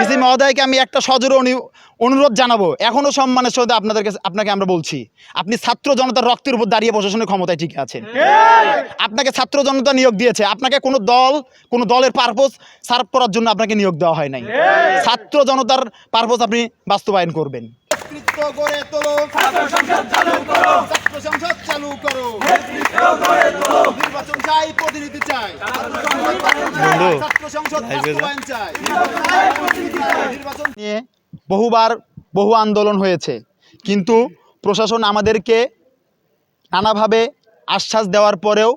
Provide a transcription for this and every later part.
DC মহোদয়কে আমি একটা সজোরে অনু- অনুরোধ জানাব। এখনও সম্মানের সাথে আপনাদেরকে আপনাকে আমরা বলছি আপনি ছাত্র জনতার রক্তের উপর দাঁড়িয়ে প্রশাসনের ক্ষমতায় ঠিক আছেন। আপনাকে ছাত্র জনতা নিয়োগ দিয়েছে আপনাকে কোনো দল কোনো দলের পারপোজ সার্ভ করার জন্য আপনাকে নিয়োগ দেওয়া হয় নাই। ছাত্র জনতার পারপোজ আপনি বাস্তবায়ন করবেন। নেতৃত্ব গড়ে তোলো। ছাত্র সংসদ চালু করো। ছাত্র সংসদ চালু করো। নির্বাচন চাই প্রতিনিধি চাই। ছাত্র সংসদ নিয়ে বহুবার বহু আন্দোলন হয়েছে কিন্তু প্রশাসন আমাদেরকে নানাভাবে আশ্বাস দেওয়ার পরেও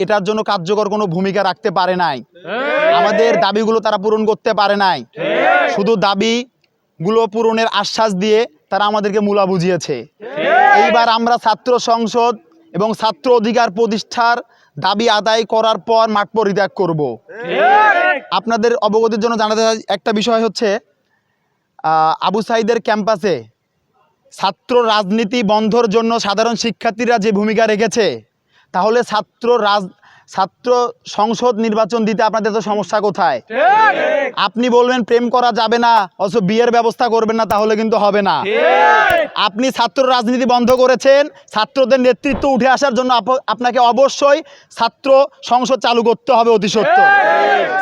এটার জন্য কার্যকর কোনো ভূমিকা রাখতে পারে নাই। আমাদের দাবিগুলো তারা পূরণ করতে পারে নাই। শুধু দাবিগুলো পূরণের আশ্বাস দিয়ে তারা আমাদেরকে মূলা বুঝিয়েছে। এইবার আমরা ছাত্র সংসদ এবং ছাত্র অধিকার প্রতিষ্ঠার দাবি আদায় করার পর মাঠ পরিত্যাগ করব। আপনাদের অবগতির জন্য জানাতে চাই একটা বিষয় হচ্ছে আবু সাইদের ক্যাম্পাসে ছাত্র রাজনীতি বন্ধর জন্য সাধারণ শিক্ষার্থীরা যে ভূমিকা রেখেছে তাহলে ছাত্র রাজ ছাত্র সংসদ নির্বাচন দিতে আপনাদের তো সমস্যা কোথায়? আপনি বলবেন প্রেম করা যাবে না অথচ বিয়ের ব্যবস্থা করবেন না তাহলে কিন্তু হবে না। আপনি ছাত্র রাজনীতি বন্ধ করেছেন ছাত্রদের নেতৃত্ব উঠে আসার জন্য আপনাকে অবশ্যই ছাত্র সংসদ চালু করতে হবে অতি সত্য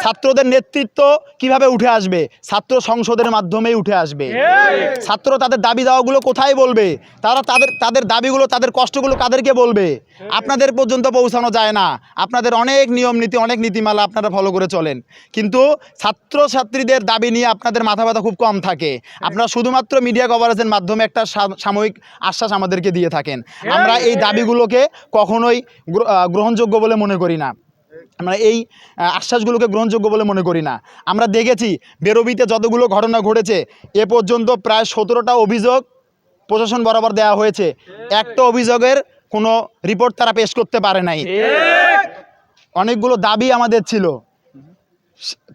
ছাত্রদের নেতৃত্ব কীভাবে উঠে আসবে? ছাত্র সংসদের মাধ্যমেই উঠে আসবে। ছাত্র তাদের দাবি দাওয়াগুলো কোথায় বলবে? তারা তাদের তাদের দাবিগুলো তাদের কষ্টগুলো কাদেরকে বলবে? আপনাদের পর্যন্ত পৌঁছানো যায় না। আপনাদের অনেক নিয়ম নীতি, অনেক নীতিমালা আপনারা ফলো করে চলেন। কিন্তু ছাত্র ছাত্রীদের দাবি নিয়ে আপনাদের মাথা ব্যথা খুব কম থাকে। আপনারা শুধুমাত্র মিডিয়া কভারেজের মাধ্যমে একটা সাময়িক আশ্বাস আমাদেরকে দিয়ে থাকেন। আমরা এই দাবিগুলোকে কখনোই গ্রহণযোগ্য বলে মনে করি না। আমরা এই আশ্বাসগুলোকে গ্রহণযোগ্য বলে মনে করি না। আমরা দেখেছি, বেরোবিতে যতগুলো ঘটনা ঘটেছে, এ পর্যন্ত প্রায় সতেরোটা অভিযোগ প্রশাসন বরাবর দেওয়া হয়েছে। একটা অভিযোগের কোনো রিপোর্ট তারা পেশ করতে পারে নাই। অনেকগুলো দাবি আমাদের ছিল।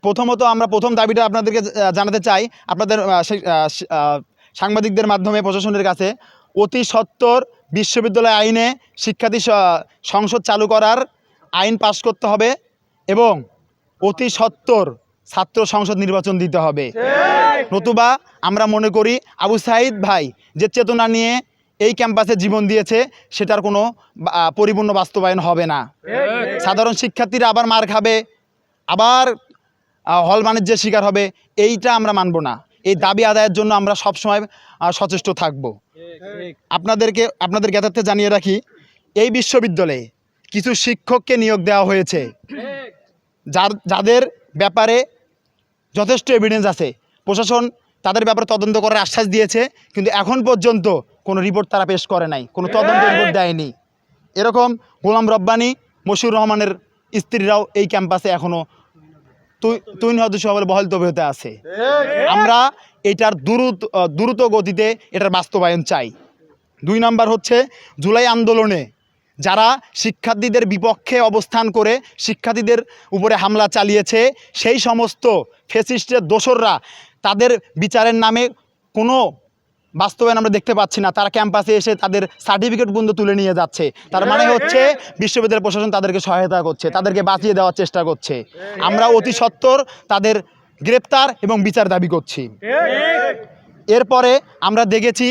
প্রথমত আমরা প্রথম দাবিটা আপনাদেরকে জানাতে চাই। আপনাদের সাংবাদিকদের মাধ্যমে প্রশাসনের কাছে অতি সত্বর বিশ্ববিদ্যালয় আইনে শিক্ষার্থী সংসদ চালু করার আইন পাশ করতে হবে এবং অতি সত্বর ছাত্র সংসদ নির্বাচন দিতে হবে। নতুবা আমরা মনে করি আবু সাইদ ভাই যে চেতনা নিয়ে এই ক্যাম্পাসে জীবন দিয়েছে, সেটার কোনো পরিপূর্ণ বাস্তবায়ন হবে না। সাধারণ শিক্ষার্থীরা আবার মার খাবে, আবার হল বাণিজ্যের শিকার হবে, এইটা আমরা মানব না। এই দাবি আদায়ের জন্য আমরা সবসময় সচেষ্ট থাকব। আপনাদেরকে, আপনাদের জ্ঞাতার্থে জানিয়ে রাখি, এই বিশ্ববিদ্যালয়ে কিছু শিক্ষককে নিয়োগ দেওয়া হয়েছে। যার, যাদের ব্যাপারে যথেষ্ট এভিডেন্স আছে। প্রশাসন তাদের ব্যাপারে তদন্ত করার আশ্বাস দিয়েছে, কিন্তু এখন পর্যন্ত কোনো রিপোর্ট তারা পেশ করে নাই, কোনো তদন্ত রিপোর্ট দেয়নি। এরকম গোলাম রব্বানি, মশিউর রহমানের স্ত্রীরাও এই ক্যাম্পাসে এখনও তুইন সদস্য বলে বহল তবিয়তে আছে। আমরা এটার দ্রুত দ্রুত গতিতে এটার বাস্তবায়ন চাই। দুই নাম্বার হচ্ছে জুলাই আন্দোলনে যারা শিক্ষার্থীদের বিপক্ষে অবস্থান করে শিক্ষার্থীদের উপরে হামলা চালিয়েছে, সেই সমস্ত ফেসিস্টের দোসররা তাদের বিচারের নামে কোনো বাস্তবায়ন আমরা দেখতে পাচ্ছি না। তারা ক্যাম্পাসে এসে তাদের সার্টিফিকেট পর্যন্ত তুলে নিয়ে যাচ্ছে। তার মানে হচ্ছে বিশ্ববিদ্যালয় প্রশাসন তাদেরকে সহায়তা করছে তাদেরকে বাঁচিয়ে দেওয়ার চেষ্টা করছে। আমরা অতি সত্বর তাদের গ্রেপ্তার এবং বিচার দাবি করছি। এরপরে আমরা দেখেছি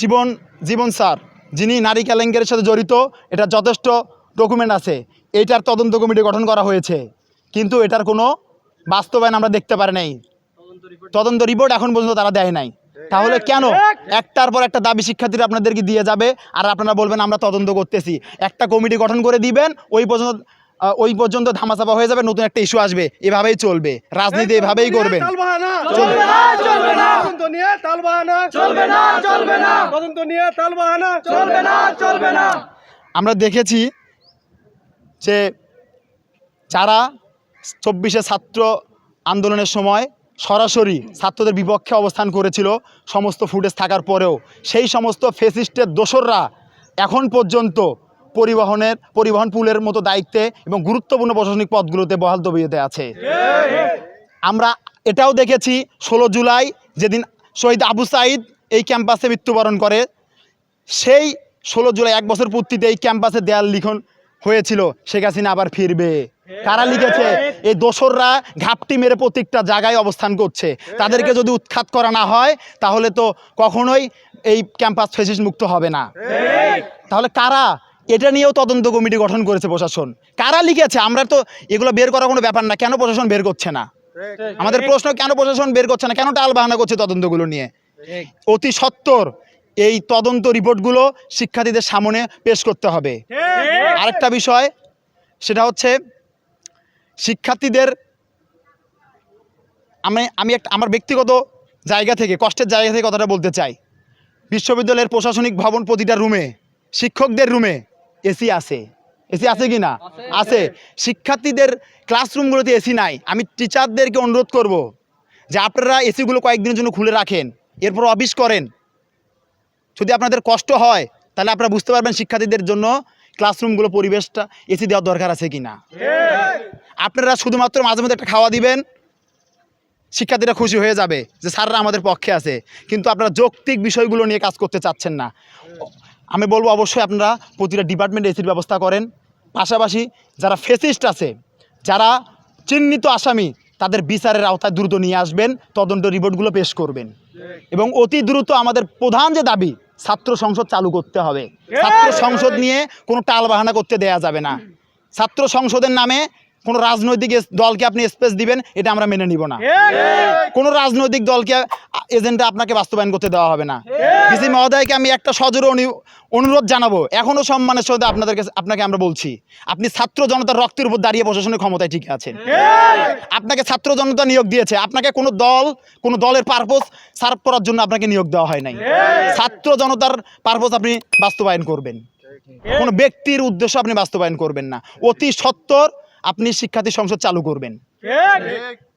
জীবন জীবন স্যার যিনি নারী কেলেঙ্কারের সাথে জড়িত এটা যথেষ্ট ডকুমেন্ট আছে। এইটার তদন্ত কমিটি গঠন করা হয়েছে। কিন্তু এটার কোনো বাস্তবায়ন আমরা দেখতে পারি নাই। তদন্ত রিপোর্ট এখন পর্যন্ত তারা দেয় নাই। তাহলে কেন? একটার পর একটা দাবি শিক্ষার্থীরা আপনাদেরকে দিয়ে যাবে আর আপনারা বলবেন আমরা তদন্ত করতেছি। একটা কমিটি গঠন করে দিবেন ওই পর্যন্ত ওই পর্যন্ত ধামাচাপা হয়ে যাবে নতুন একটা ইস্যু আসবে। এভাবেই চলবে। রাজনীতি এভাবেই করবেন। চলবে না চলবে না। তদন্ত নিয়ে তালবাহানা। চলবে না চলবে না। তদন্ত নিয়ে তালবাহানা। চলবে না চলবে না। আমরা দেখেছি যে যারা চব্বিশে ছাত্র আন্দোলনের সময় সরাসরি ছাত্রদের বিপক্ষে অবস্থান করেছিল। সমস্ত ফুটেজ থাকার পরেও সেই সমস্ত ফেসিস্টের দোসররা এখন পর্যন্ত পরিবহনের, পরিবহন পুলের মতো দায়িত্বে এবং গুরুত্বপূর্ণ প্রশাসনিক পদগুলোতে বহাল তবিয়তে আছে। আমরা এটাও দেখেছি, ষোলো জুলাই যেদিন শহীদ আবু সাইদ এই ক্যাম্পাসে মৃত্যুবরণ করে, সেই ষোলো জুলাই এক বছর পূর্তিতে এই ক্যাম্পাসে দেয়াল লিখন হয়েছিল শেখ হাসিনা আবার ফিরবে। কারা লিখেছে? এই দোসররা ঘাপটি মেরে প্রত্যেকটা জায়গায় অবস্থান করছে। তাদেরকে যদি উৎখাত করা না হয় তাহলে তো কখনোই এই ক্যাম্পাস ফেসিস মুক্ত হবে না। তাহলে কারা? এটা নিয়েও তদন্ত কমিটি গঠন করেছে প্রশাসন। কারা লিখেছে? আমরা তো এগুলো বের করার কোনো ব্যাপার না। কেন প্রশাসন বের করছে না? আমাদের প্রশ্ন কেন প্রশাসন বের করছে না? কেন টাল বাহানা করছে তদন্তগুলো নিয়ে? অতি সত্বর এই তদন্ত রিপোর্টগুলো শিক্ষার্থীদের সামনে পেশ করতে হবে। আরেকটা বিষয় সেটা হচ্ছে শিক্ষার্থীদের আমি আমি একটা আমার ব্যক্তিগত জায়গা থেকে কষ্টের জায়গা থেকে কথাটা বলতে চাই। বিশ্ববিদ্যালয়ের প্রশাসনিক ভবন প্রতিটা রুমে শিক্ষকদের রুমে এসি আছে। এসি আছে কি না? আছে। শিক্ষার্থীদের ক্লাসরুমগুলোতে এসি নাই। আমি টিচারদেরকে অনুরোধ করব যে আপনারা এসিগুলো কয়েকদিনের জন্য খুলে রাখেন। এরপর অফিস করেন। যদি আপনাদের কষ্ট হয়, তাহলে আপনারা বুঝতে পারবেন শিক্ষার্থীদের জন্য ক্লাসরুমগুলো পরিবেশটা এসি দেওয়ার দরকার আছে কি না আপনারা শুধুমাত্র মাঝে মধ্যে একটা খাওয়া দিবেন, শিক্ষার্থীরা খুশি হয়ে যাবে যে স্যাররা আমাদের পক্ষে আছে। কিন্তু আপনারা যৌক্তিক বিষয়গুলো নিয়ে কাজ করতে চাচ্ছেন না। আমি বলব অবশ্যই আপনারা প্রতিটা ডিপার্টমেন্টে এসির ব্যবস্থা করেন। পাশাপাশি যারা ফেসিস্ট আছে, যারা চিহ্নিত আসামি, তাদের বিচারের আওতায় দ্রুত নিয়ে আসবেন, তদন্ত রিপোর্টগুলো পেশ করবেন। এবং অতি দ্রুত আমাদের প্রধান যে দাবি ছাত্র সংসদ চালু করতে হবে। ছাত্র সংসদ নিয়ে কোনো টাল বাহানা করতে দেয়া যাবে না। ছাত্র সংসদের নামে কোনো রাজনৈতিক দলকে আপনি স্পেস দিবেন এটা আমরা মেনে নিব না। কোনো রাজনৈতিক দলকে এজেন্ডা আপনাকে বাস্তবায়ন করতে দেওয়া হবে না। ডিসি মহোদয়কে আমি একটা সজোরে অনু- অনুরোধ জানাব। এখনও সম্মানের সাথে আপনাদেরকে আপনাকে আমরা বলছি আপনি ছাত্র জনতার রক্তের উপর দাঁড়িয়ে প্রশাসনের ক্ষমতায় ঠিক আছেন। আপনাকে ছাত্র জনতা নিয়োগ দিয়েছে। আপনাকে কোনো দল কোনো দলের পারপোজ সার্ভ করার জন্য আপনাকে নিয়োগ দেওয়া হয় নাই। ছাত্র জনতার পারপোজ আপনি বাস্তবায়ন করবেন। কোনো ব্যক্তির উদ্দেশ্য আপনি বাস্তবায়ন করবেন না। অতি সত্বর আপনি শিক্ষার্থী সংসদ চালু করবেন। ঠিক।